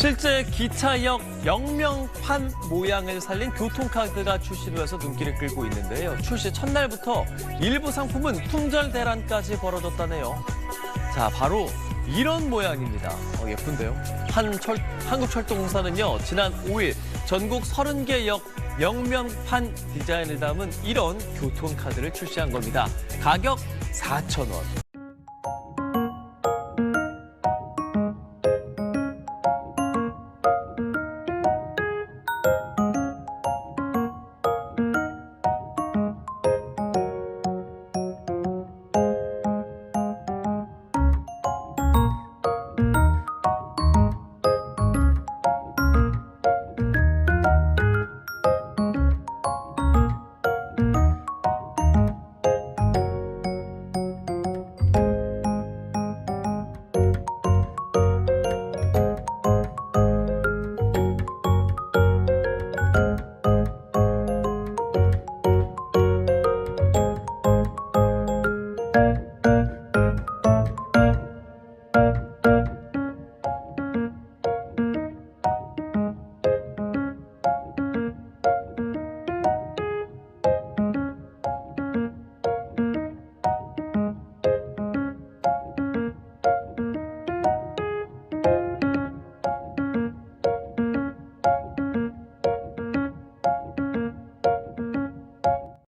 실제 기차역 영명판 모양을 살린 교통카드가 출시되어서 눈길을 끌고 있는데요. 출시 첫날부터 일부 상품은 품절 대란까지 벌어졌다네요. 자, 바로 이런 모양입니다. 어, 예쁜데요. 한 철, 한국철도공사는요, 지난 5일 전국 30개 역 영명판 디자인을 담은 이런 교통카드를 출시한 겁니다. 가격 4,000원.